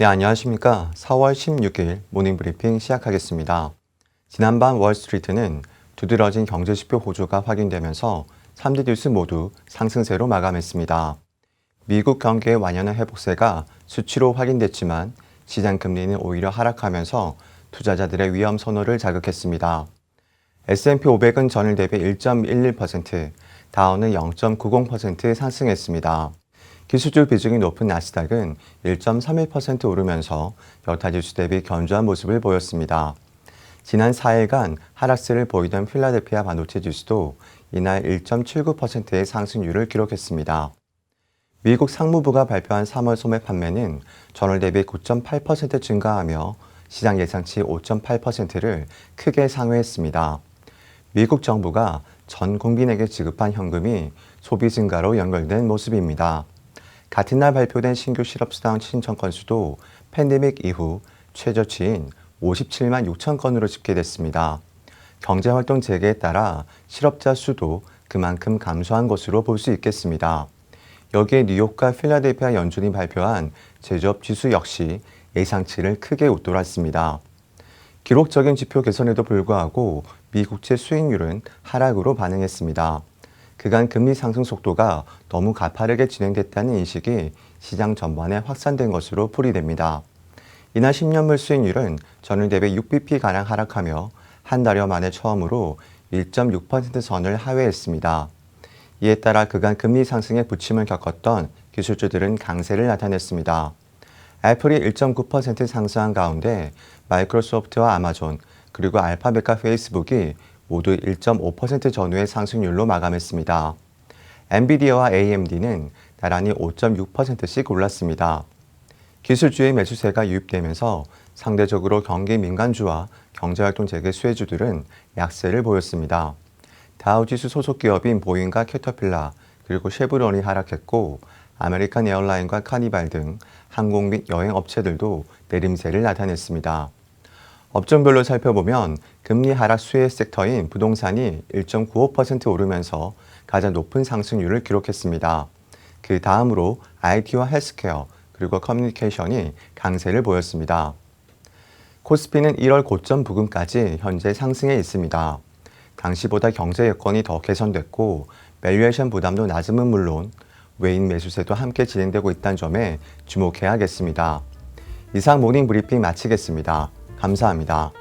네, 안녕하십니까. 4월 16일 모닝 브리핑 시작하겠습니다. 지난밤 월스트리트는 두드러진 경제지표 호조가 확인되면서 3대 뉴스 모두 상승세로 마감했습니다. 미국 경기의 완연한 회복세가 수치로 확인됐지만 시장 금리는 오히려 하락하면서 투자자들의 위험 선호를 자극했습니다. S&P 500은 전일 대비 1.11%, 다우는 0.90% 상승했습니다. 기술주 비중이 높은 나스닥은 1.31% 오르면서 여타 지수 대비 견조한 모습을 보였습니다. 지난 4일간 하락세를 보이던 필라델피아 반도체 지수도 이날 1.79%의 상승률을 기록했습니다. 미국 상무부가 발표한 3월 소매 판매는 전월 대비 9.8% 증가하며 시장 예상치 5.8%를 크게 상회했습니다. 미국 정부가 전 국민에게 지급한 현금이 소비 증가로 연결된 모습입니다. 같은 날 발표된 신규 실업수당 신청 건수도 팬데믹 이후 최저치인 57만 6천 건으로 집계됐습니다. 경제활동 재개에 따라 실업자 수도 그만큼 감소한 것으로 볼 수 있겠습니다. 여기에 뉴욕과 필라델피아 연준이 발표한 제조업 지수 역시 예상치를 크게 웃돌았습니다. 기록적인 지표 개선에도 불구하고 미국채 수익률은 하락으로 반응했습니다. 그간 금리 상승 속도가 너무 가파르게 진행됐다는 인식이 시장 전반에 확산된 것으로 풀이됩니다. 이날 10년물 수익률은 전일 대비 6bp가량 하락하며 한 달여 만에 처음으로 1.6% 선을 하회했습니다. 이에 따라 그간 금리 상승에 부침을 겪었던 기술주들은 강세를 나타냈습니다. 애플이 1.9% 상승한 가운데 마이크로소프트와 아마존 그리고 알파벳과 페이스북이 모두 1.5% 전후의 상승률로 마감했습니다. 엔비디아와 AMD는 나란히 5.6%씩 올랐습니다. 기술주의 매수세가 유입되면서 상대적으로 경기 민간주와 경제활동 재개 수혜주들은 약세를 보였습니다. 다우지수 소속 기업인 보잉과 캐터필라 그리고 쉐브론이 하락했고 아메리칸 에어라인과 카니발 등 항공 및 여행 업체들도 내림세를 나타냈습니다. 업종별로 살펴보면 금리 하락 수혜 섹터인 부동산이 1.95% 오르면서 가장 높은 상승률을 기록했습니다. 그 다음으로 IT와 헬스케어 그리고 커뮤니케이션이 강세를 보였습니다. 코스피는 1월 고점 부근까지 현재 상승해 있습니다. 당시보다 경제 여건이 더 개선됐고 밸류에이션 부담도 낮음은 물론 외인 매수세도 함께 진행되고 있다는 점에 주목해야겠습니다. 이상 모닝 브리핑 마치겠습니다. 감사합니다.